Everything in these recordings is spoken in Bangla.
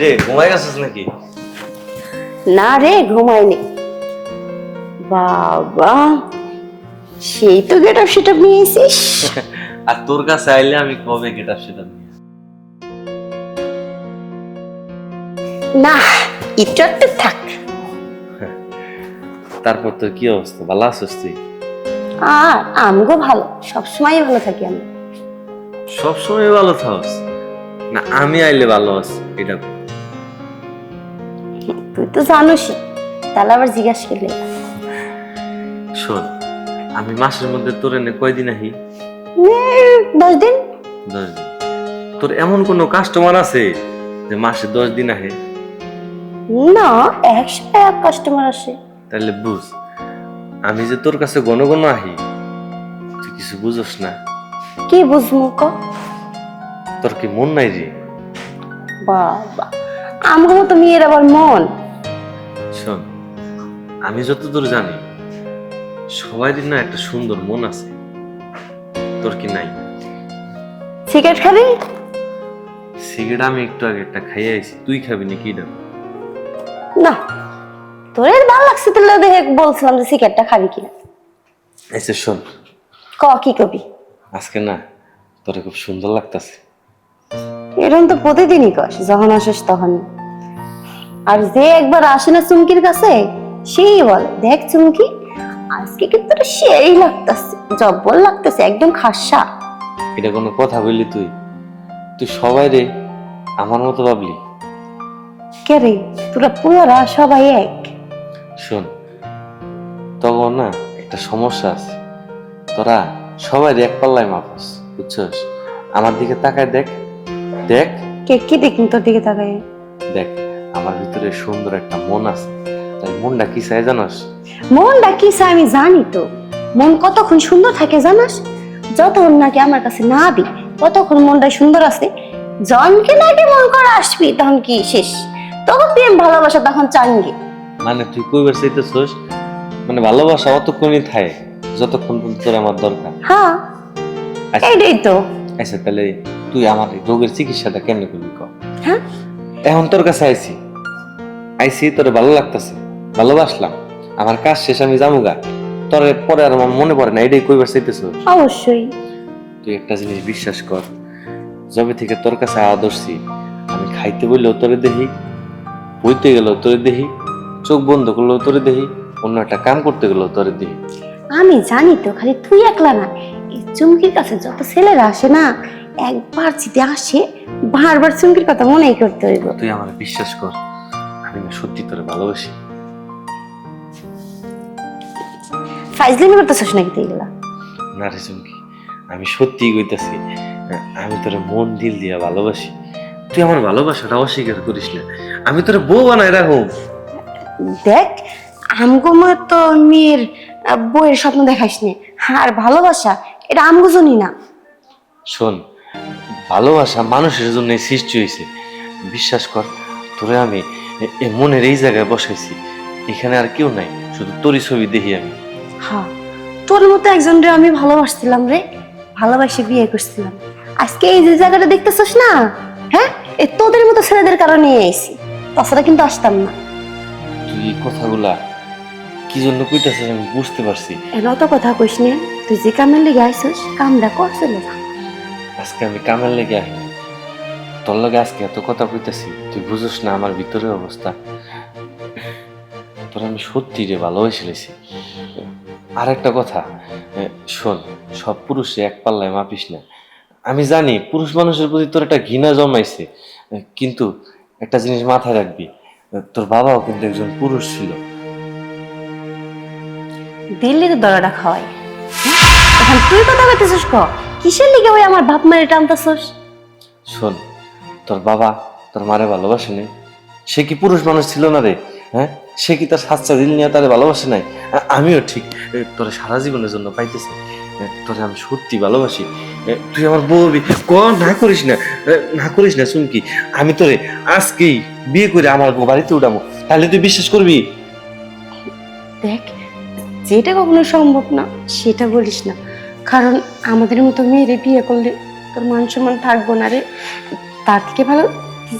কিরে ঘুমাই গেছিস নাকি? না রে ঘুমায়নি বাবা সেই তো গেট আপ সেটা নিয়ে এসিস আর তোর কাছে আইলে আমি কবে গেট সেটা না একটু একটু থাক। তারপর তোর কি অবস্থা? ভালো আছিস তুই? আর আমগো ভালো সবসময় ভালো থাকি আমি। সবসময় ভালো থাকস? না আমি আইলে ভালো আছি এটা। তুই তো জানোসই। তাহলে আবার জিজ্ঞাসা করলে। শোন আমি মাসের মধ্যে তোর এনে কয়দিন আহি? দশ দিন। দশ দিন। তোর এমন কোনো কাস্টমার আছে যে মাসে দশ দিন আহে? না একশো এক কাস্টমার আসে। তাহলে বুঝ আমি যে তোর কাছে ঘন ঘন আহি তুই কিছু বুঝোস না। কি বুঝব ক? তোর কি মন নাই রে? বাবা। আমগো মতো মেয়ের আবার মন? শোন আমি যতদূর জানি সবাইরই না একটা সুন্দর মন আছে। তোর কি নাই? সিগারেট খাবি? সিগারেট আমি একটু আগে একটা খাইয়ে আইছি তুই খাবি নাকি এটা? না তোর এর ভালো লাগছে তাহলে দেখে বলছিলাম যে সিগারেটটা খাবি কিনা। আচ্ছা শোন। ক কি কবি? আজকে না তোরে খুব সুন্দর লাগতাছে। এরকম তো প্রতিদিনই কস যখন আসিস তখন আর যে একবার আসে না চুমকির কাছে সেই বলে দেখ চুমকি আজকে কিন্তু সেই লাগতেছে জব্বল লাগতেছে একদম খাসা। এটা কোনো কথা বললি তুই? তুই সবাই রে আমার মতো ভাবলি? কে রে? তোরা পুরা সবাই এক। শোন তখন না একটা সমস্যা আছে। তোরা সবাই এক পাল্লায় মাপস বুঝছস? আমার দিকে তাকায় দেখ দেখ। কে কি দেখিন তোর দিকে তাকায়? দেখ আমার ভিতরে সুন্দর একটা মন আছে। তাই মনটা কি চাই জানাস? মনটা কি ডাকিছে আমি জানি তো। মন কতক্ষণ সুন্দর থাকে জানাস? যতক্ষণ নাকি আমার কাছে না আবি ততক্ষণ মনটা সুন্দর আছে। জনকে নাকি মন করে আসবি তখন কি শেষ? তখন প্রেম ভালোবাসা তখন চাঙ্গি? মানে তুই কইবার চাইতেছস? মানে ভালোবাসা অতক্ষণই থাকে যতক্ষণ পর্যন্ত তোর আমার দরকার। হ্যাঁ আচ্ছা। এইটাই তো। আচ্ছা তাহলে তুই আমার রোগের চিকিৎসাটা কেমনে করবি ক? হ্যাঁ? এখন তোর কাছে আইছি। আইছি তোর ভালো লাগতেছে ভালোবাসলাম। আমার কাজ শেষ আমি যামুগা। তোর পরে আর আমার মনে পড়ে না এটাই কইবার চাইতেছ অবশ্যই। তুই একটা জিনিস বিশ্বাস কর যবে থেকে তোর কাছে আদর্শি আমি খাইতে বললেও তোরে দেখি বইতে গেলেও তোরে দেখি চোখ বন্ধ করলেও তোরে দেখি অন্য একটা কাম করতে গেলেও তোরে দেখি। আমি জানি তো খালি তুই একলা না এই চুমকির কাছে যত ছেলেরা আসে না একবার যদি আসে বারবার চুমকির কথা মনেই করতে হইব। তুই আমার বিশ্বাস কর আমি সত্যি তোরে ভালোবাসি। ফাইজলিমি করতেছিস নাকি তুই এগুলা? না রে চুমকি আমি সত্যি কইতাছি আমি তোরে মন দিল দিয়া ভালোবাসি। তুই আমার ভালোবাসাটা অস্বীকার করিস না আমি তোরে বউ বানাই রাখো দেখ আমগো মা তো মেয়ের আহ, বইয়ের স্বপ্ন দেখাস নে আর ভালোবাসা এটা আমগো জানি না। শোন ভালোবাসা মানুষের জন্য সৃষ্টি হয়েছে। বিশ্বাস কর তোরে আমি মনের এই জায়গায় বসাইছি। এখানে আর কেউ নাই শুধু তোরই ছবি দেখি আমি। হ্যাঁ তোর মতো একজন রে আমি ভালোবাসছিলাম রে। ভালোবাসে বিয়ে করছিলাম। আজকে এই যে জায়গাটা দেখতেছিস না হ্যাঁ? এ তোদের মতো ছেলেদের কারণে এসেছি তাছাড়া কিন্তু আসতাম না। তুই এই কথাগুলা কি জন্য কইতাছিস আমি বুঝতে পারছি। এন অত কথা কইস নে তুই যে কামের লেগে আইসিস কামটা কর চলে যা। আজকে আমি কামের লেগে আহি তোর লগে আজকে এত কথা কইতাছি তুই বুঝোস না আমার ভিতরে অবস্থা। তোর আমি সত্যি রে ভালোবেসে লেছি আর একটা কথা শোন সব পুরুষে এক পাল্লায় মাপিস না। আমি জানি পুরুষ মানুষের প্রতি তোর একটা ঘৃণা জন্মাইছে এ, কিন্তু একটা জিনিস মাথায় রাখবি তোর বাবাও কিন্তু একজন পুরুষ ছিল। দিল্লিতে দরাটা খাওয়াই? এখন তুই কথা কইতেছিস ক? কিসের লিগে ওই আমার বাপ মারে টানতাছস? শোন তোর বাবা তোর মারে ভালোবাসে নি সে কি পুরুষ মানুষ ছিল না রে হ্যাঁ? সে কি তার সাচ্চা দিল নিয়ে তারে ভালোবাসে নাই? আমিও ঠিক তোরে সারা জীবনের জন্য পাইতেছি। তোরে আমি সত্যি ভালোবাসি। তুই আমার বউ হবি। ক না করিস না না করিস না চুমকি আমি তোরে আজকেই বিয়ে করে আমার বউ বাড়িতে উঠাবো। তাহলে তুই বিশ্বাস করবি? দেখ যেটা কখনো সম্ভব না সেটা বলিস না। কারণ আমাদের মতো মেয়েরে বিয়ে করলে তোর মান সম্মান থাকব না রে। তার থেকে ভালো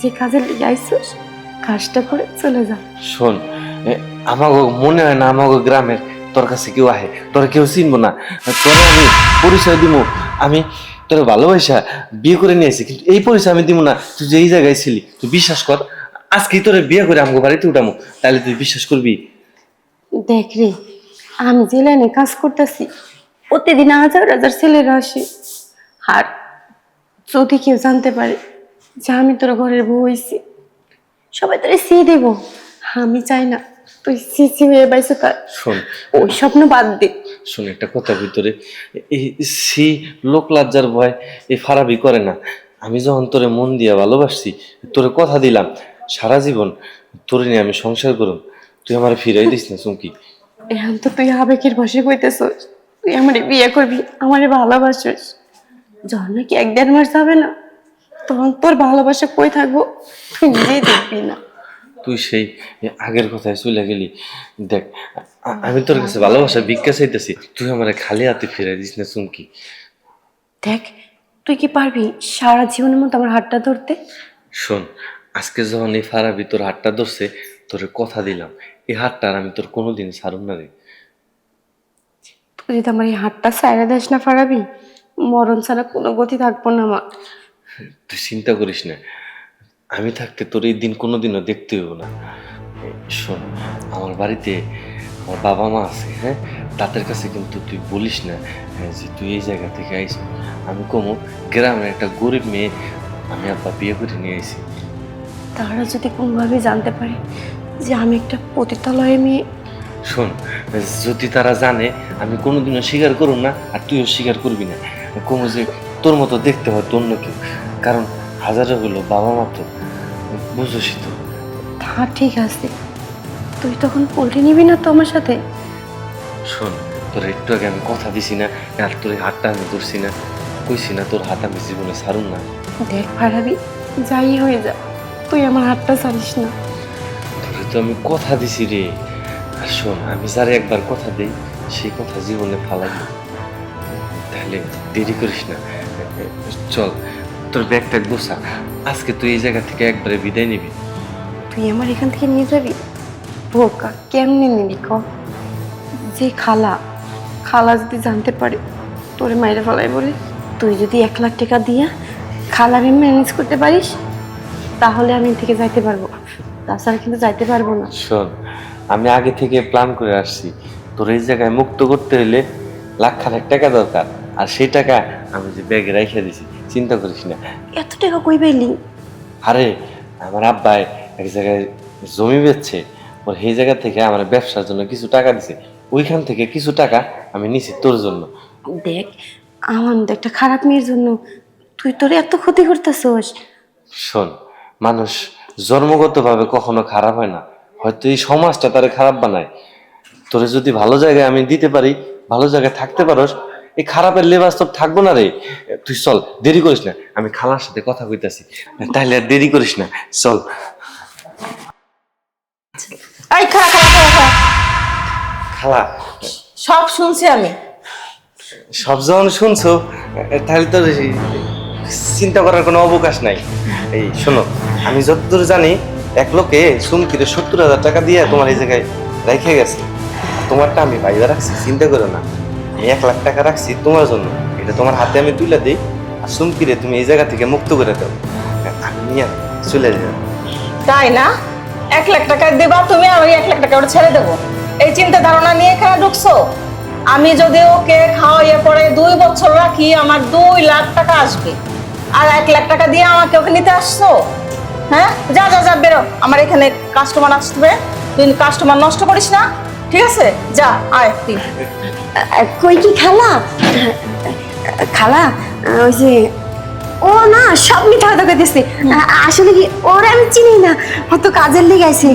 যে লেগে আইসিস কাজটা করে চলে যা। শোন এ, আমাগো মনে হয় না আমাগো গ্রামের তোর কাছে কেউ আহে তোর কেউ চিনবো না। তোরে আমি পরিচয় দিব আমি তোর ভালোবাসা বিয়ে করে নিয়েছি কিন্তু এই পরিচয় আমি দিব না। তুই যে এই জায়গায় ছিলি তুই বিশ্বাস কর আজকে তোরে বিয়ে করে আমাকে বাড়িতে উঠামো তাহলে তুই বিশ্বাস করবি? দেখ রে আমি যে লাইনে কাজ করতেছি প্রতিদিন হাজার হাজার ছেলেরা আসে। আর যদি কেউ জানতে পারে যে আমি তোর ঘরের বউ হয়েছি সবাই তোরে সি দেব। আমি চাই না তুই সিসি হয়ে পাইছো তার শোন। ওই স্বপ্ন বাদ দে। শোন একটা কথা ভিতরে এই সি লোক লজ্জার ভয় এই ফারাবি করে না। আমি যখন তোরে মন দিয়ে ভালোবাসছি তোরে কথা দিলাম সারা জীবন তোরে নিয়ে আমি সংসার করুম। তুই আমার ফিরাই দিস না চুমকি। এখন তো তুই আবেগের বসে কইতেছস। তুই আমারে বিয়ে করবি আমারে ভালোবাসিস। যখন নাকি এক দেড় মাস যাবে না তখন তোর ভালোবাসা কই থাকব? তুই নিজেই দেখবি না। তুই সেই আগের কথায় চলে গেলি। দেখ আমি তোর কাছে ভালোবাসা ভিক্ষা চাইতেছি। তুই আমার খালি হাতে ফিরে দিস না চুমকি। দেখ তুই কি পারবি সারা জীবনের মতো আমার হাতটা ধরতে? শোন আজকে যখন এই ফারাবি তোর হাতটা ধরছে তোরে কথা দিলাম। এই হাতটা আর আমি তোর কোনোদিন ছাড়ুম না রে। যদি আমার এই হাতটা সাইরা দেস না ফারাবি মরণ ছাড়া কোনো গতি থাকব না আমার। তুই চিন্তা করিস না আমি থাকতে তোর এই দিন কোনোদিনও দেখতে হইব না। শোন আমার বাড়িতে আমার বাবা মা আছে হ্যাঁ? তাদের কাছে কিন্তু তুই বলিস না হ্যাঁ, যে তুই এই জায়গা থেকে আইস। আমি কমু গ্রামের একটা গরিব মেয়ে আমি আব্বা বিয়ে করে নিয়ে আইছি। তারা যদি কোনোভাবে জানতে পারে যে আমি একটা পতিতালয়ে মেয়ে শোন যদি তারা জানে আমি কোনোদিনও স্বীকার করুম না আর তুইও স্বীকার করবি না। কোনো যে তোর মতো দেখতে হয় তোর অন্য কেউ। কারণ হাজারো হলো বাবা মা তো বুঝোসই তো। তা ঠিক আছে। তুই তখন পোল্ট্রি নিবি না তো আমার সাথে? শোন তোর একটু আগে আমি কথা দিছি না আর তোর হাতটা আমি ধরছি না। কইছি না তোর হাত আমি জীবনে ছাড়ুন না। দেখ ফারাবি যাই হয়ে যা তুই আমার হাতটা ছাড়িস না। তোরে তো আমি কথা দিছি রে। আর শোন আমি যারে একবার কথা দিই সেই কথা জীবনে ফালাই তাহলে দেরি করিস না। চল তোর ব্যাগটা গোসা আজকে তুই এই জায়গা থেকে একবারে বিদায় নিবি। তুই আমার এখান থেকে নিয়ে যাবি? বোকা কেমনে নিবি ক? যে খালা খালা যদি জানতে পারে তোরে মাইরে ফেলাই বলে। তুই যদি এক লাখ টাকা দিয়া খালারে ম্যানেজ করতে পারিস তাহলে আমি থেকে যাইতে পারব। তাছাড়া কিন্তু যাইতে পারব না। শোন আমি আগে থেকে প্ল্যান করে আসছি। তোর এই জায়গায় মুক্ত করতে হলে লাখ খানেক টাকা দরকার। আর সেই টাকা আমি যে ব্যাগে রেখে দিছি চিন্তা করিস না। এত টাকা কই পাইলি? আরে আমার আব্বাই এক জায়গায় জমি বেচছে। ওর সেই জায়গা থেকে আমার ব্যবসার জন্য কিছু টাকা দিছে। ওইখান থেকে কিছু টাকা আমি নিছি তোর জন্য। দেখ আমার মতো একটা খারাপ মেয়ের জন্য তুই তোর এত ক্ষতি করতেছস। শোন মানুষ জন্মগতভাবে কখনো খারাপ হয় না। হয়তো এই সমাজটা তারে খারাপ বানায়। তোরে যদি ভালো জায়গায় আমি দিতে পারি ভালো জায়গায় থাকতে পারোস এই খারাপের লেবাস তোর থাকব না রে। তুই চল দেরি করিস না আমি খালার সাথে কথা কইতাছি। তাহলে আর দেরি করিস না চল। এই খারা খালা। সব শুনছি আমি। সব যখন শুনছো তাহলে তো চিন্তা করার কোনো অবকাশ নাই। এই শোনো আমি যতদূর জানি এক লোকে সুমকিরে সত্তর হাজার টাকা দিয়ে তোমার এই জায়গায় রেখে গেছে। তোমারটা আমি বাইরে রাখছি, চিন্তা করো না। এই এক লাখ টাকা রাখছি তোমার জন্য। এটা তোমার হাতে আমি তুলে দিই আর সুমকিরে তুমি এই জায়গা থেকে মুক্ত করে দাও। আমি নিয়ে চলে যাব। তাই না? এক লাখ টাকা দেবা তুমি, আমি এক লাখ টাকা ওটা ছেড়ে দেবো। এই চিন্তা ধারণা নিয়ে এখানে ঢুকছো? আমি যদি ওকে খাওয়াইয়ে পরে দুই বছর রাখি, আমার দুই লাখ টাকা আসবে। আর এক লাখ টাকা দিয়ে আমাকে ওকে নিতে আসছো? হ্যাঁ? যা যা যা বেরো। আমার এখানে কাস্টমার আসবে। তুই কাস্টমার নষ্ট করিস না ঠিক আছে? যা আয় তুই। কই কি খালা? খালা ওই যে ও না সব মিথ্যা কথা কইতেছে। আসলে কি ওরা আমি চিনি না। হয়তো কাজের লেগে আছে।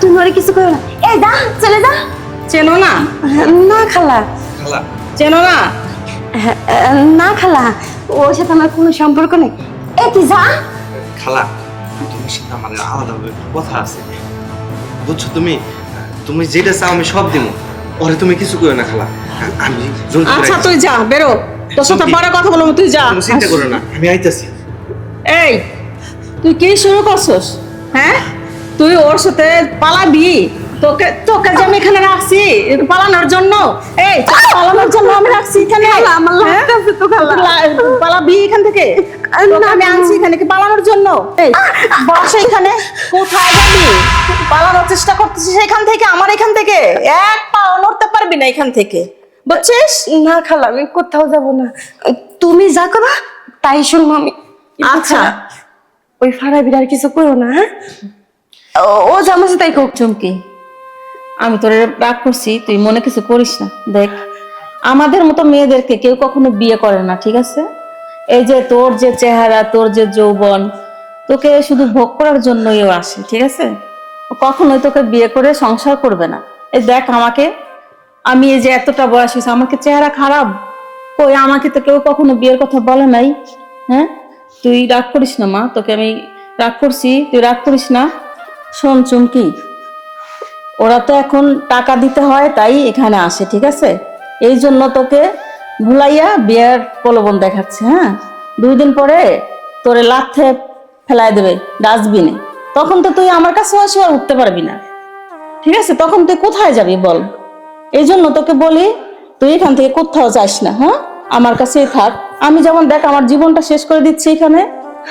তুমি ওরা কিছু করো না। এই দা চলে যা। চেনো না? না খালা। খালা। চেনো না? না খালা। ওর সাথে আমার কোনো সম্পর্ক নেই। এ তুই যা। খালা তোমার সাথে আমার আলাদাভাবে কথা আছে। বুঝছ তুমি? তুমি যেটা চাও আমি সব দিব ওরে তুমি কিছু করো না খালা। আমি আচ্ছা তুই যা বেরো। তোর সাথে পরে কথা বলব তুই যা। চিন্তা করো না আমি আইতাছি। এই তুই কি শুরু করছস? হ্যাঁ? তুই ওর সাথে পালাবি? তোকে তোকে যে আমি এখানে রাখছি পালানোর জন্য? এই পালানোর জন্য আমি রাখছি এখানে। আমার হ্যাঁ? তো পালাবি এখান থেকে? আমি আনছি এখানে কি পালানোর জন্য? এই বস এখানে। কোথায় যাবি? পালানোর চেষ্টা করতেছিস এখান থেকে আমার এখান থেকে? এক পা নড়তে পারবি না এখান থেকে। বুঝছিস? না খালা আমি কোথাও যাব না। তুমি যা করবা তাই শুনব আমি। আচ্ছা। ওই ফাড়া বিড়ার কিছু করো না হ্যাঁ? ও- জামাছে তাই কোক চুমকি। আমি তোর রাগ করছি তুই মনে কিছু করিস না। দেখ আমাদের মতো মেয়েদেরকে কেউ কখনো বিয়ে করে না ঠিক আছে? এই যে তোর যে চেহারা, তোর যে যৌবন, তোকে শুধু ভোগ করার জন্যই ও আসে, ঠিক আছে? কখনোই তোকে বিয়ে করে সংসার করবে না। এই দেখ আমাকে, আমি এই যে এতটা বয়স হয়েছে, আমাকে চেহারা খারাপ? কই আমাকে তো কেউ কখনো বিয়ের কথা বলে নাই হ্যাঁ? তুই রাগ করিস না মা, তোকে আমি রাগ করছি, তুই রাগ করিস না। শোন চুমকি, ওরা তো এখন টাকা দিতে হয়, তাই এখানে আসে, ঠিক আছে? এই জন্য তোকে ভুলাইয়া বিয়ের প্রলোভন দেখাচ্ছে হ্যাঁ? দুই দিন পরে তোরে লাথে ফেলাই দেবে ডাস্টবিনে। তখন তো তুই আমার কাছে আসে আর উঠতে পারবি না। ঠিক আছে? তখন তুই কোথায় যাবি বল? এই জন্য তোকে বলি তুই এখান থেকে কোথাও যাস না হ্যাঁ? আমার কাছেই থাক। আমি যেমন দেখ আমার জীবনটা শেষ করে দিচ্ছি এখানে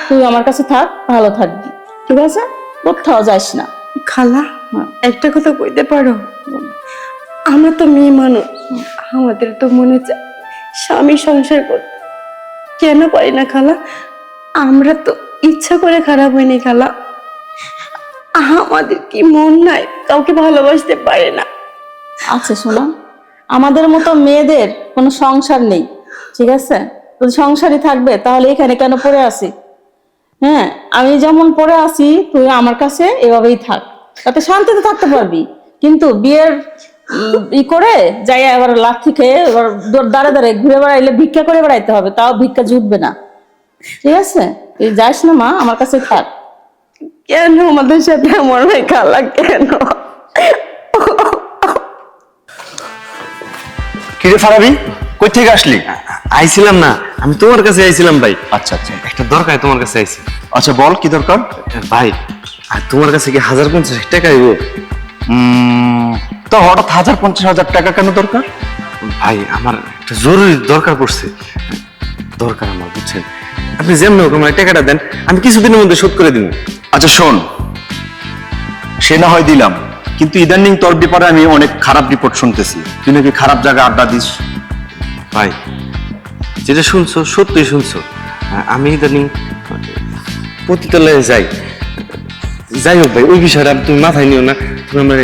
তুই আমার কাছে থাক ভালো থাকবি। ঠিক আছে? কোথাও যাস না। খালা হ্যাঁ। একটা কথা কইতে পারো? আমরা তো মেয়ে মানুষ আমাদের তো মনে চায় স্বামী সংসার করতে কেন পারি না, খালা? আমরা তো ইচ্ছা করে খারাপ হয়নি খালা। আমাদের কি মন নাই, কাউকে ভালোবাসতে পারে না। আচ্ছা শোনো। আমাদের মতো মেয়েদের কোনো সংসার নেই, ঠিক আছে? যদি সংসারই থাকবে, তাহলে এখানে কেন পড়ে আসি হ্যাঁ আমি যেমন পড়ে আসি তুই আমার কাছে এভাবেই থাক। তাতে শান্তিতে থাকতে পারবি। কিন্তু বিয়ের ই করে যাই এবার লাথি খেয়ে এবার দাঁড়ে দাঁড়ে ঘুরে বেড়াইলে ভিক্ষা করে বেড়াইতে হবে তাও ভিক্ষা জুটবে না। ঠিক আছে? তুই যাস না মা আমার কাছে থাক। কেন আমাদের সাথে এমন হয় খালা কেন? কিরে ফারাবি কই থেকে আসলি? আইছিলাম না আমি তোমার কাছে আইছিলাম ভাই। আচ্ছা আচ্ছা। একটা দরকার তোমার কাছে আইছি। আচ্ছা বল কি দরকার? ভাই আর তোমার কাছে কি হাজার পঞ্চাশ টাকা আইব তো হঠাৎ হাজার পঞ্চাশ হাজার টাকা কেন দরকার? ভাই আমার একটা জরুরি দরকার পড়ছে। দরকার আমার বুঝছেন? আপনি যেমন হোক আমার টাকাটা দেন আমি কিছুদিনের মধ্যে শোধ করে দিব আচ্ছা শোন। সে না হয় দিলাম কিন্তু ইদানিং তোর ব্যাপারে আমি অনেক খারাপ রিপোর্ট শুনতেছি। তুই নাকি খারাপ জায়গায় আড্ডা দিস? ভাই যেটা শুনছো সত্যি শুনছো। আমি ইদানিং পতিতলায় যাই। যাই হোক ভাই, ওই বিষয়টা তুমি মাথায় নিও না। তুমি আমার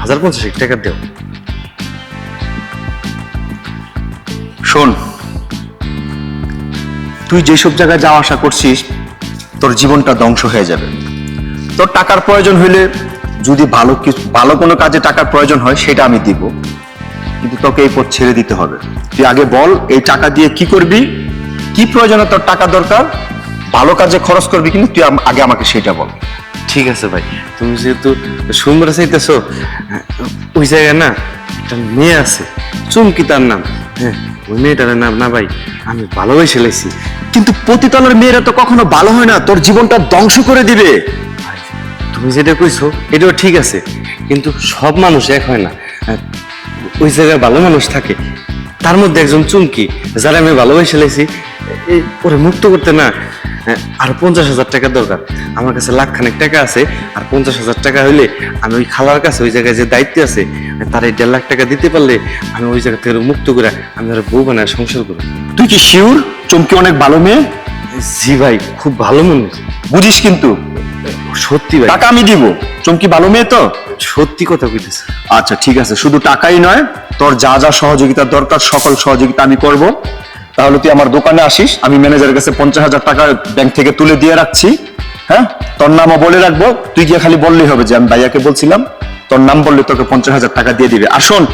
হাজার পঞ্চাশ টাকা দেও। শোন, তুই যেসব জায়গায় যাওয়া আসা করছিস, তোর জীবনটা ধ্বংস হয়ে যাবে। তোর টাকার প্রয়োজন হইলে যদি ভালো কিছু ভালো কোনো কাজে টাকার প্রয়োজন হয়, সেটা আমি দিব। কিন্তু তোকে এই পথ ছেড়ে দিতে হবে। তুই আগে বল, এই টাকা দিয়ে কি করবি? কি প্রয়োজনে তোর টাকা দরকার? ভালো কাজে খরচ করবি কিন্তু তুই আগে আমাকে সেটা বল। ঠিক আছে ভাই তুমি যেহেতু সুন্দর চাইতেছো ওই জায়গায় না একটা মেয়ে আছে চুমকি তার নাম হ্যাঁ ওই মেয়েটার নাম না ভাই আমি ভালোবেসে লাইছি। কিন্তু পতিতলার মেয়েরা তো কখনো ভালো হয় না তোর জীবনটা ধ্বংস করে দিবে। তুমি যেটা কইছো এটাও ঠিক আছে কিন্তু সব মানুষ এক হয় না। আহ, ওই জায়গায় ভালো মানুষ থাকে তার মধ্যে একজন চুমকি যারা আমি ভালোবাসে লাইছি এ- ওরে মুক্ত করতে না আর পঞ্চাশ হাজার টাকা দরকার। আমার কাছে লাখ খানেক টাকা আছে আর পঞ্চাশ হাজার টাকা হইলে আমি ওই খালার কাছে ওই জায়গায় যে দায়িত্ব আছে তার এই দেড় লাখ টাকা দিতে পারলে আমি ওই জায়গা থেকে মুক্ত করে আমি ওর বউ বানায় সংসার করব। তুই কি শিওর চমকি অনেক ভালো মেয়ে? জি ভাই খুব ভালো মনে বুঝিস কিন্তু। সত্যি ভাই। টাকা আমি দিব। চমকি ভালো মেয়ে তো? সত্যি কথা কইতেছে। আচ্ছা ঠিক আছে। শুধু টাকাই নয় তোর যা যা সহযোগিতা দরকার সকল সহযোগিতা আমি করব। তাহলে তুই আমার দোকানে আসিস আমি ম্যানেজারের কাছে পঞ্চাশ হাজার টাকা ব্যাংক থেকে তুলে দিয়ে রাখছি হ্যাঁ? তোর নামও বলে রাখব তুই গিয়ে খালি বললেই হবে যে আমি ভাইয়াকে বলছিলাম তোর নাম বললে তোকে পঞ্চাশ হাজার টাকা দিয়ে দিবে। আর শোন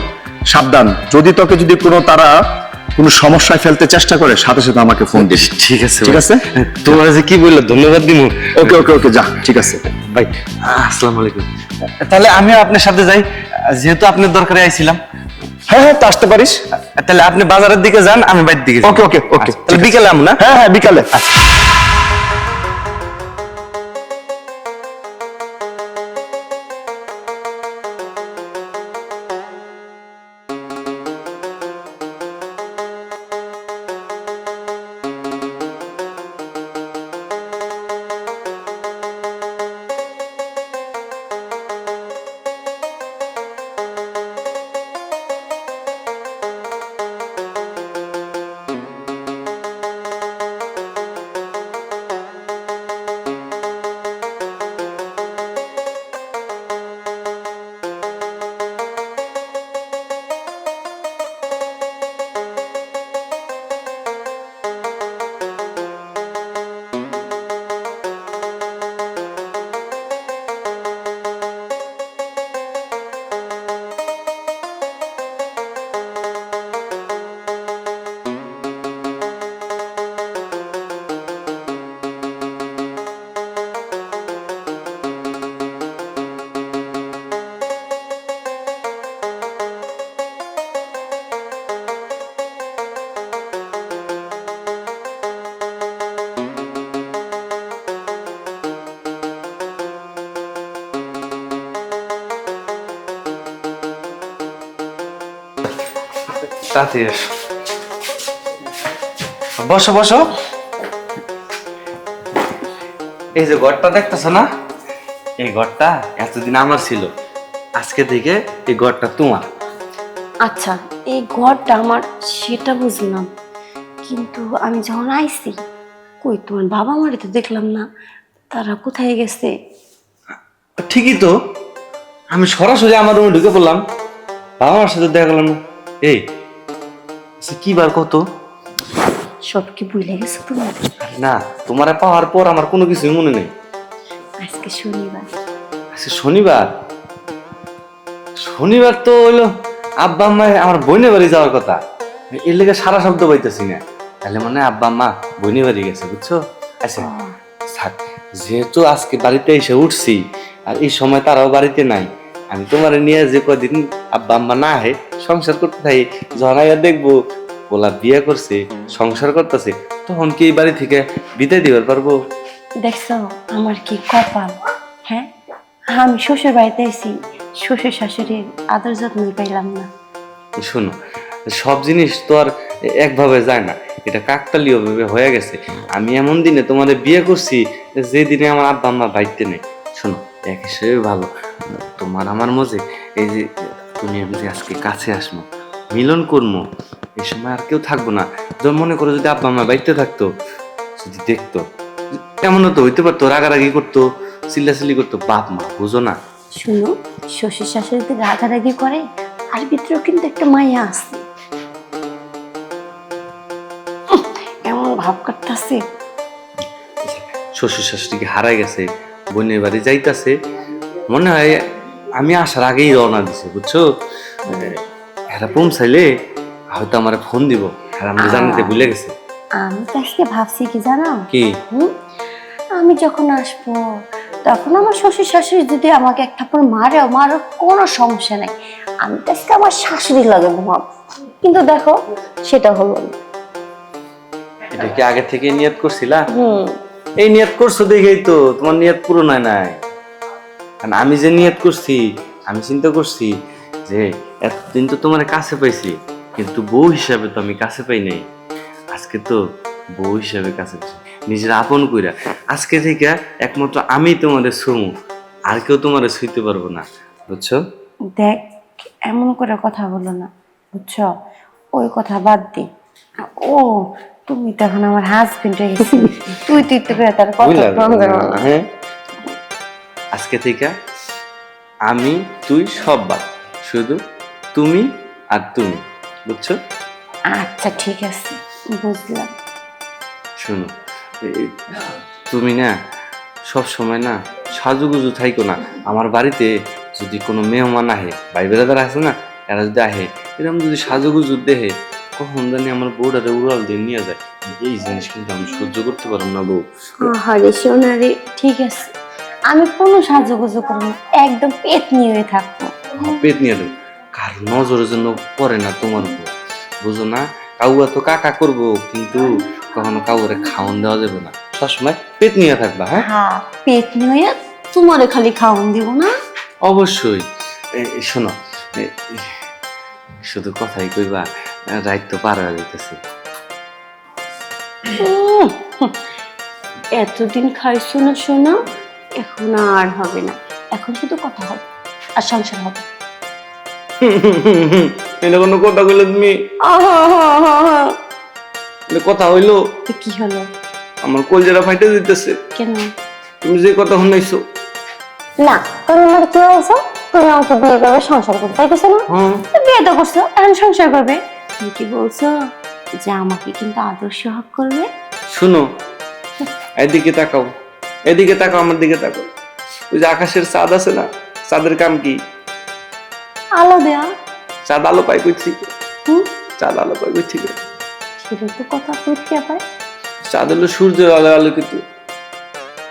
সাবধান। যদি তোকে যদি কোনো তারা কোনো সমস্যায় ফেলতে চেষ্টা করে সাথে সাথে আমাকে ফোন দিস। ঠিক আছে ঠিক আছে? তোমার যে কি বলল? ধন্যবাদ দিমু। ওকে ওকে ওকে যা ঠিক আছে। ভাই আসসালামু আলাইকুম। তাহলে আমিও আপনার সাথে যাই। যেহেতু আপনার দরকারে আইছিলাম। হ্যাঁ হ্যাঁ তা আসতে পারিস। তাহলে আপনি বাজারের দিকে যান আমি বাড়ির দিকে ওকে ওকে ওকে আচ্ছা, তাহলে বিকেলে আমি না? হ্যাঁ হ্যাঁ বিকালে। এসো বসো বসো। এই যে ঘরটা দেখতেছো না? এই ঘরটা এতদিন আমার ছিল। আজকে থেকে এই ঘরটা তোমার। আচ্ছা এই ঘরটা আমার সেটা বুঝলাম। কিন্তু আমি যখন আইছি কই তোমার বাবা মারে তো দেখলাম না তারা কোথায় গেছে? ঠিকই তো। আমি সরাসরি আমার রুমে ঢুকে পড়লাম। বাবা মার সাথে দেখা করলাম না। এই কি বার কত সব কি ভুলে গেছো তুমি? না তোমার পাওয়ার পর আমার কোনো কিছুই মনে নেই। আজকে শনিবার। আজকে শনিবার? শনিবার তো হইল আব্বা আম্মা আমার বইনে বাড়ি যাওয়ার কথা। এর লেগে সারা শব্দ পাইতেছি না। তাহলে মানে আব্বা আম্মা বইনে বাড়ি গেছে বুঝছ? আচ্ছা থাক যেহেতু আজকে বাড়িতে এসে উঠছি আর এই সময় তারাও বাড়িতে নাই আমি তোমার নিয়ে যে কদিন আব্বা আম্মা না আহে সংসার করতে থাকি যখন আইয়া দেখব ওলা বিয়ে করছে সংসার করতেছে তখন কি এই বাড়ি থেকে বিদায় দিবার পারব? দেখছ আমার কি কপাল হ্যাঁ? আমি শ্বশুর বাড়িতে এসেছি শ্বশুর শাশুড়ির আদর যত্নই পাইলাম না। শোনো সব জিনিস তো আর একভাবে যায় না এটা কাকতালীয় ভাবে হয়ে গেছে। আমি এমন দিনে তোমার বিয়ে করছি যে দিনে আমার আব্বা আম্মা বাড়িতে নেই। শোনো এক হিসেবে ভালো তোমার আমার মজে এই যে তুমি যে আজকে কাছে আসব মিলন করব এই সময় আর কেউ থাকব না। যেমন মনে করো যদি আব্বা আম্মা বাড়িতে থাকতো যদি দেখতো কেমন হতো হইতে পারতো রাগারাগি করতো চিল্লাচিল্লি করতো বাপ মা বুঝো না। শুনো শ্বশুর শাশুড়িতে রাগারাগি করে আর ভিতরেও কিন্তু একটা মায়া আছে। এমন ভাব করতেছে। শ্বশুর শাশুড়িকে হারাই গেছে বোনের বাড়ি যাইতাছে। মনে হয় আমি আসার আগেই রওনা দিছে বুঝছ? এরা পৌঁছাইলে হয়তো আমার ফোন দিব আর আমি জানাতে ভুলে গেছে। আমি তো আজকে ভাবছি কি জানো? কি? আমি যখন আসব তখন আমার শ্বশুর শাশুড়ি যদি আমাকে এক থাপ্পড় মারেও মারো কোনো সমস্যা নাই। আমি তো আজকে আমার শাশুড়ি লাগে ঘুমাবো। কিন্তু দেখো সেটা হলো না। এটা কি আগে থেকে নিয়ত করছিলা? হুম। এই নিয়ত করছ দেখেই তো তোমার নিয়ত পূরণ হয় নাই। কারণ আমি যে নিয়ত করছি আমি চিন্তা করছি যে এতদিন তো তোমার কাছে পাইছি কিন্তু বউ হিসাবে তো আমি কাছে পাই নাই। আজকে তো বউ হিসাবে কাছে পাইছি নিজের আপন কইরা। আজকে থেকে একমাত্র আমি তোমাদের ছুমু আর কেউ তোমারে ছুঁইতে পারব না বুঝছ? দেখ এমন করে কথা বলো না বুঝছ? ওই কথা বাদ দি। ও তুমি তো এখন আমার হাজবেন্ড হয়ে গেছি। তুই তুই তো তার কথা। হ্যাঁ। আজকে থেকে আমি তুই সব বাদ শুধু তুমি আর তুমি বুঝছ? আচ্ছা ঠিক আছে বুঝলাম। শোনো তুমি না সব সময় না সাজুগুজু থাইকো না। আমার বাড়িতে যদি কোনো মেহমান আহে ভাই বেড়াদার আছে না এরা যদি আহে এরকম যদি সাজুগুজু দেহে কখন জানি আমার বউটারে উড়াল দিয়ে নিয়ে যায়। এই জিনিস কিন্তু আমি সহ্য করতে পারব না বউ। হরে সোনারে ঠিক আছে। আমি কোনো সাহায্য করব না একদম পেট নিয়ে থাকব। পেট নিয়ে দেবো কার নজরের জন্য পড়ে না তোমার উপর। বুঝো না কাউয়া তো কাকা করব কিন্তু কখনো কাউরে খাওয়ান দেওয়া যাবে না। সবসময় পেট নিয়ে থাকবা হ্যাঁ? হ্যাঁ পেট নিয়ে তোমারে খালি খাওয়ান দিব না। অবশ্যই। শোনো শুধু কথাই কইবা রাইত তো পার হয়ে যেতেছে এতদিন খাইছো না শোনা এখন আর হবে না। এখন শুধু কথা হবে আর সংসার হবে। এটা কোনো কথা কইলে তুমি কথা হইল। কি হলো? আমার কলজারা ফাইটে দিতেছে। কেন? তুমি যে কথা শুনাইছো। না তুমি আমার কি তুমি আমাকে বিয়ে করবে সংসার করবে তাই কিছু না? হ্যাঁ। বিয়ে তো করছ এখন সংসার করবে। তুমি কি বলছো যে আমাকে কিন্তু আদর্শ হক করবে? শুনো এদিকে তাকাও। এদিকে তাকাও আমার দিকে তাকাও ওই যে আকাশের চাঁদ আছে না চাঁদের কাম কি? আলো দেয়া। চাঁদ আলো পাই কই থেকে? হুম? চাঁদ আলো পাই কই থেকে? সেটা তো কথা বুঝতে পারে চাঁদ হলো সূর্যের আলো আলোকিত।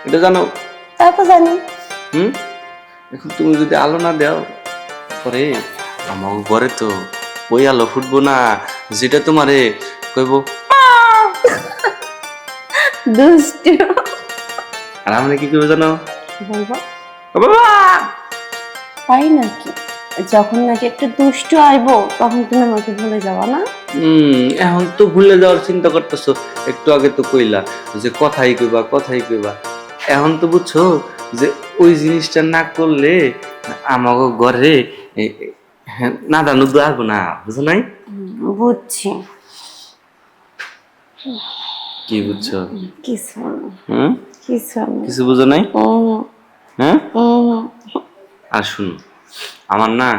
এটা জানো? তা তো জানি। হুম? এখন তুমি যদি আলো না দাও পরে আমার ঘরে তো ওই আলো ফুটবো না যেটা তোমারে কইব। দুষ্টু। আর আমরা কি করব জানো? বলব? বাবা! তাই নাকি? যখন নাকি একটু দুষ্ট আইবো তখন তুমি আমাকে ভুলে যাবা না? হুম এখন তো ভুলে যাওয়ার চিন্তা করতেছো। একটু আগে তো কইলা যে কথাই কইবা কথাই কইবা। এখন তো বুঝছ যে ওই জিনিসটা না করলে আমাকে ঘরে হ্যাঁ, না দানু আসব না বুঝো নাই? বুঝছি। কি বুঝছ? কিছু হুম? কিছু বুঝো নাই? হ্যাঁ? আর শুনো আমার না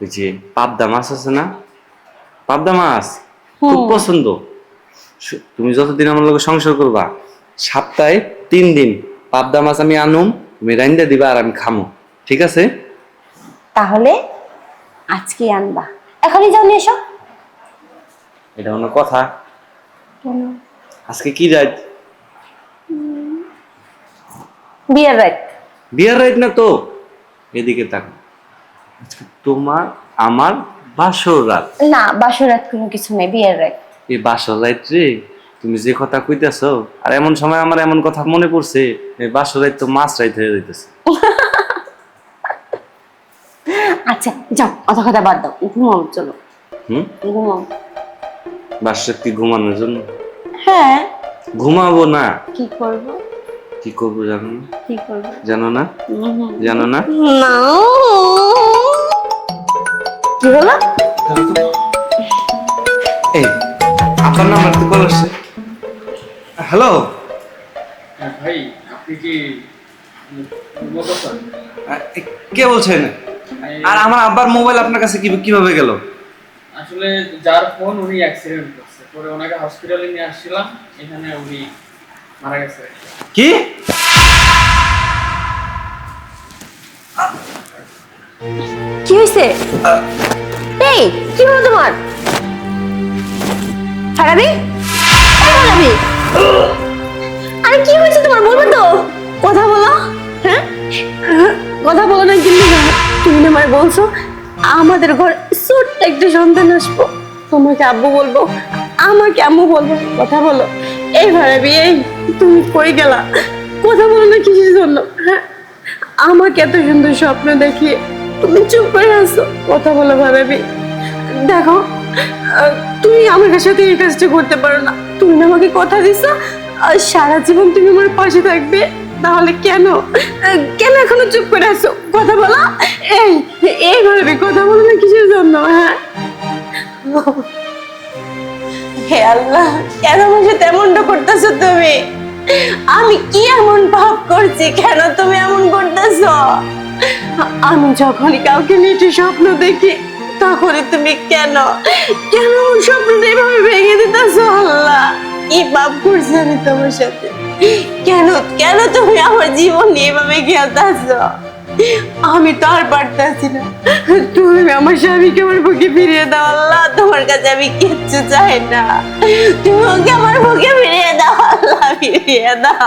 ওই যে পাবদা মাছ আছে না? পাবদা মাছ খুব পছন্দ। তুমি যতদিন আমার লোক সংসার করবা সপ্তাহে তিন দিন পাবদা মাছ আমি আনুম তুমি রাইন্দা দিবা আর আমি খামো। ঠিক আছে? তাহলে আজকে আনবা। এখনই যাও নিয়ে এসো। এটা কোনো কথা? আজকে কি রাত? বিয়ের রাত বিয়ার রাত না তো? এদিকে তাকো তোমার আমার বাসর রাত। না বাসর রাত কোনো কিছু নেই বিয়ের রাত এই বাসর রাত রে তুমি যে কথা কইতেছ আর এমন সময় আমার এমন কথা মনে পড়ছে এই বাসর রাত তো মাছ রাইত হয়ে যাইতেছে। আচ্ছা যাও কথা বাদ দাও ঘুমাও চলো। হুম? ঘুমাও। বাসর কি ঘুমানোর জন্য? হ্যাঁ। ঘুমাবো না। কি করব? কি করব জানো না? কি করব? জানো না? জানো না? না কি হলো? এই আপনার নাম্বার তো কল আসছে। হ্যালো? হ্যাঁ, ভাই আপনি কি বলতেছেন কে বলছেন আর আমার আব্বার মোবাইল আপনার কাছে কি- কীভাবে গেল? আসলে যার ফোন উনি অ্যাক্সিডেন্ট করছে পরে ওনাকে হসপিটালে নিয়ে আসছিলাম এখানে উনি মারা গেছে। কি? কি হয়েছে এই কি হলো তোমার? হারাবি হারাবি আরে কি হয়েছে তোমার? বলব তো। কথা বলো। হ্যাঁ? কথা বলো না কিন্তু তুমি আমার বলছো আমাদের ঘর ছোট্ট একটা সন্তান আসব। তোমাকে আব্বু বলব আমাকে আম্মু বলব। কথা বলো। এই ভাড়াবি এই তুমি কই গেলা? কথা বলো না কিসের জন্য? হ্যাঁ? আমাকে এত সুন্দর স্বপ্ন দেখিয়ে তুমি চুপ করে আসো কথা বলো ভাবি দেখো তুমি আমার সাথে এই কাজটা করতে পারো না। তুমি আমাকে কথা দিছো সারা জীবন তুমি আমার পাশে থাকবে। তাহলে কেন? কেন এখনও চুপ করে আসো কথা বলো। এই এই ভাবি কথা বলো না কিসের জন্য? হ্যাঁ? হে আল্লাহ, কেন আমার সাথে এমনটা করতেছো তুমি? আমি কি এমন পাপ করছি? কেন তুমি এমন করতেছো? আমি যখনই কাউকে একটু স্বপ্ন দেখি, তখনই তুমি কেন? কেন আমার স্বপ্নটা এভাবে ভেঙে দিতেছো আল্লাহ? কি পাপ করছি আমি তোমার সাথে? কেন কেন তুমি আমার জীবন নিয়ে এভাবে খেলতেছো আমি তো আর পারতেছি না। তুমি আমার স্বামীকে আমার বুকে ফিরিয়ে দাও, আল্লাহ। তোমার কাছে আমি কিচ্ছু চাই না। তুমি ওকে আমার বুকে ফিরিয়ে দাও, আল্লাহ, ফিরিয়ে দাও।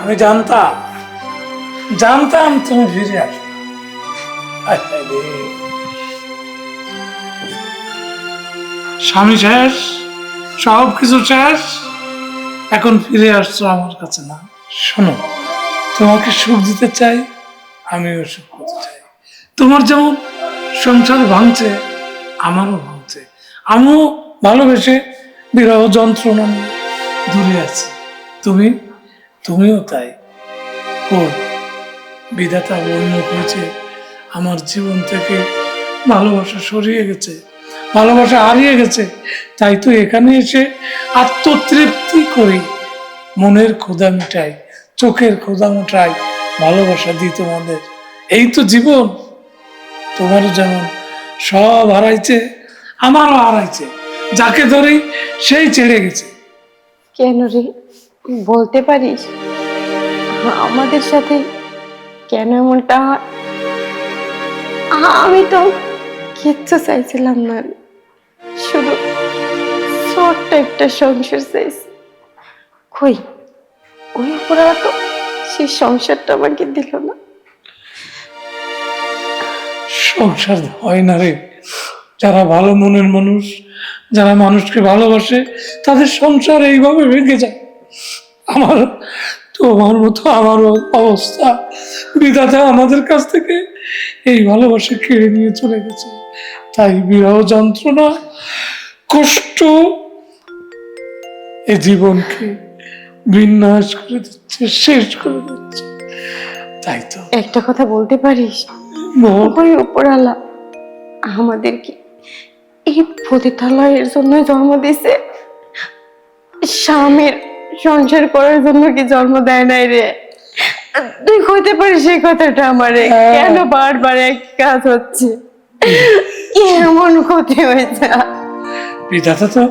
আমি জানতাম জানতাম তুমি ফিরে রে। স্বামী শেষ, সব কিছু শেষ। এখন ফিরে আসছো আমার কাছে না। শোনো, তোমাকে সুখ দিতে চাই, আমিও সুখ করতে চাই। তোমার যেমন সংসার ভাঙছে, আমারও ভাঙছে। আমিও ভালোবেসে বিরহ যন্ত্রণা দূরে আছি। তুমি, তুমিও তাই। কোন বিধাতা অন্য করেছে, আমার জীবন থেকে ভালোবাসা সরিয়ে গেছে, ভালোবাসা হারিয়ে গেছে। তাই তো এখানে এসে আত্মতৃপ্তি করি, মনের ক্ষুধা মিটাই, চোখের ক্ষুধা মিটাই, ভালোবাসা দিই তোমাদের। এই তো জীবন তোমারও যেমন সব হারাইছে, আমারও হারাইছে, যাকে ধরি সেই ছেড়ে গেছে। কেন রে? বলতে পারিস? আমাদের সাথে কেন এমনটা আমি তো কিচ্ছু চাইছিলাম না। শুধু ছোট্ট একটা সংসার চাইছি। কই? ওই অপরাধ তো সেই সংসারটা আমাকে দিল না। সংসার হয় না রে। যারা ভালো মনের মানুষ, যারা মানুষকে ভালোবাসে, তাদের সংসার এইভাবে ভেঙে যায়। আমার তোমার মতো আমার অবস্থা। বিধাতা আমাদের কাছ থেকে এই ভালোবাসা কেড়ে নিয়ে চলে গেছে। তাই বিরহ যন্ত্রণা কষ্ট এ জীবনকে বিন্যাস করে দিচ্ছে শেষ করে দিচ্ছে। তাই তো। একটা কথা বলতে পারিস। ওই উপরালা আমাদেরকে এই পতিতালয়ের জন্য জন্ম দিছে স্বামীর সংসার করার জন্য কি জন্ম দেয় নাই রে? তুই কইতে পারিস সেই কথাটা আমারে। হ্যাঁ। কেন বারবার এক কাজ হচ্ছে? এমন ক্ষতি হয়েছে? বিধাতা তো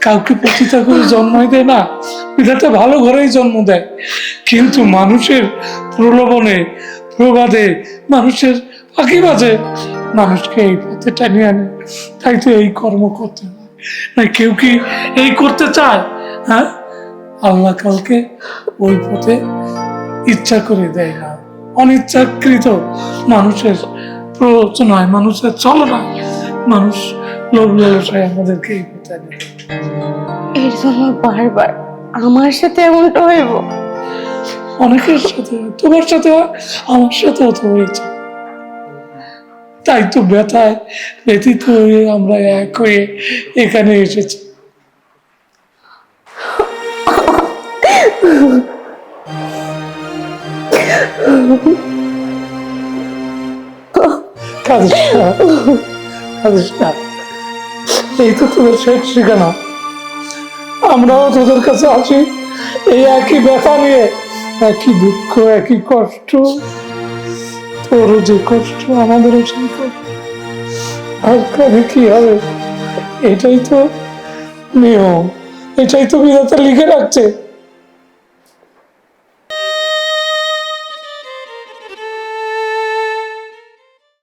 কাউকে পতিতা করে জন্মই দেয় না। বিধাতা ভালো ঘরেই জন্ম দেয়। কিন্তু মানুষের প্রলোভনে প্রবাদে মানুষের ফাঁকি বাজে মানুষকে এই পথে টানিয়ে আনে। তাই তো এই কর্ম করতে হয়। না কেউ কি এই করতে চায়? হ্যাঁ? আল্লাহ কাউকে ওই পথে ইচ্ছা করে দেয় না। অনিচ্ছাকৃত মানুষের প্ররোচনায় মানুষের চলনায় মানুষ লোভ লালসায় আমাদেরকে এই পথে এর জন্য বারবার আমার সাথে এমনটা হইব? অনেকের সাথে তোমার সাথে আমার সাথেও তো হয়েছে। তাই তো ব্যথায় ব্যথিত হয়ে আমরা এক হয়ে এখানে এসেছি। এই তো তোদের শেষ ঠিকানা। আমরাও তোদের কাছে আছি। এই একই ব্যথা নিয়ে, একই দুঃখ, একই কষ্ট। তোরও যে কষ্ট, আমাদেরও সেই কষ্ট। আর কি হবে? এটাই তো নিয়ম। এটাই তো বিধাতা লিখে রাখছে।